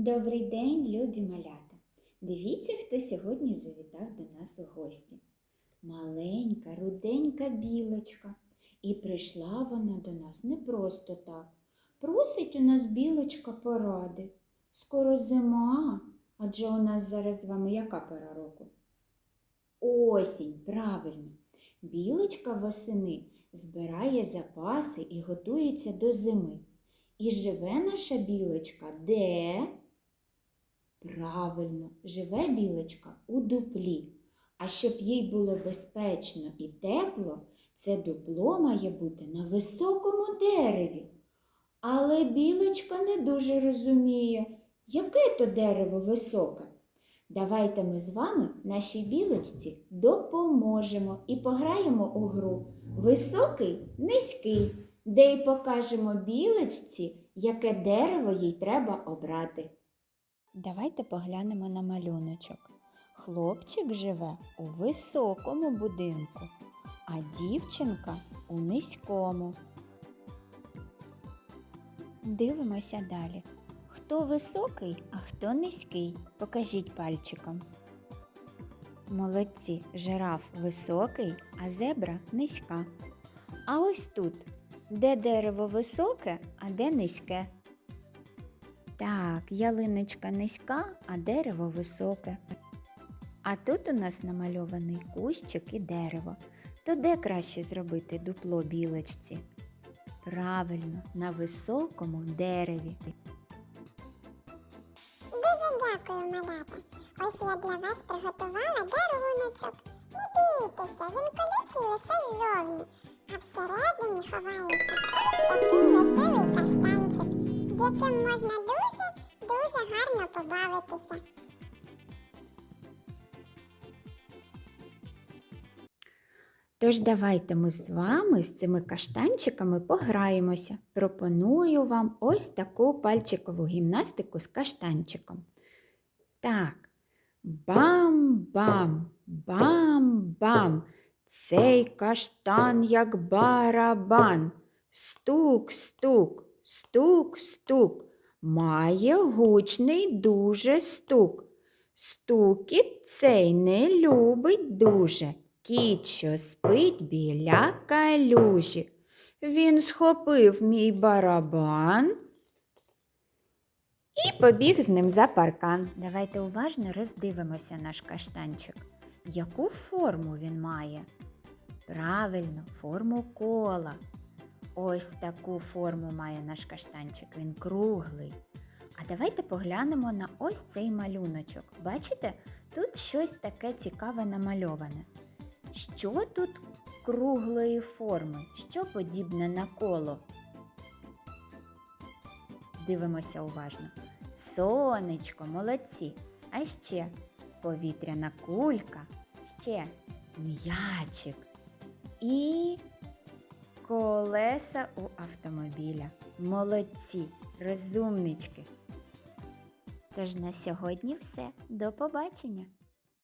Добрий день, любі малята! Дивіться, хто сьогодні завітав до нас у гості. Маленька, руденька білочка. І прийшла вона до нас не просто так. Просить у нас білочка поради. Скоро зима, адже у нас зараз з вами яка пора року? Осінь, правильно. Білочка восени збирає запаси і готується до зими. І живе наша білочка де? Правильно, живе білочка у дуплі. А щоб їй було безпечно і тепло, це дупло має бути на високому дереві. Але білочка не дуже розуміє, яке то дерево високе. Давайте ми з вами нашій білочці допоможемо і пограємо у гру Високий, низький, де й покажемо білочці, яке дерево їй треба обрати. Давайте поглянемо на малюночок. Хлопчик живе у високому будинку, а дівчинка у низькому. Дивимося далі. Хто високий, а хто низький? Покажіть пальчиком. Молодці, жираф високий, а зебра низька. А ось тут, де дерево високе, а де низьке. Так, ялиночка низька, а дерево високе. А тут у нас намальований кущик і дерево. То де краще зробити дупло білочці? Правильно, на високому дереві. Дуже дякую, малята. Ось я для вас приготувала даруночок. Не бійтеся, він колючий лише ззовні, а всередині ховається такий веселий каштанчик, з яким можна дуже, дуже гарно побавитися. Тож давайте ми з вами з цими каштанчиками пограємося. Пропоную вам ось таку пальчикову гімнастику з каштанчиком. Так. Бам-бам, бам-бам. Цей каштан як барабан. Стук-стук, стук-стук. Має гучний дуже стук. Стукіт цей не любить дуже. Кіт, що спить біля калюжі. Він схопив мій барабан і побіг з ним за паркан. Давайте уважно роздивимося наш каштанчик. Яку форму він має? Правильно, форму кола. Ось таку форму має наш каштанчик. Він круглий. А давайте поглянемо на ось цей малюночок. Бачите, тут щось таке цікаве намальоване. Що тут круглої форми? Що подібне на коло? Дивимося уважно. Сонечко, молодці. А ще повітряна кулька, ще м'ячик і колеса у автомобіля. Молодці, розумнички. Тож на сьогодні все. До побачення!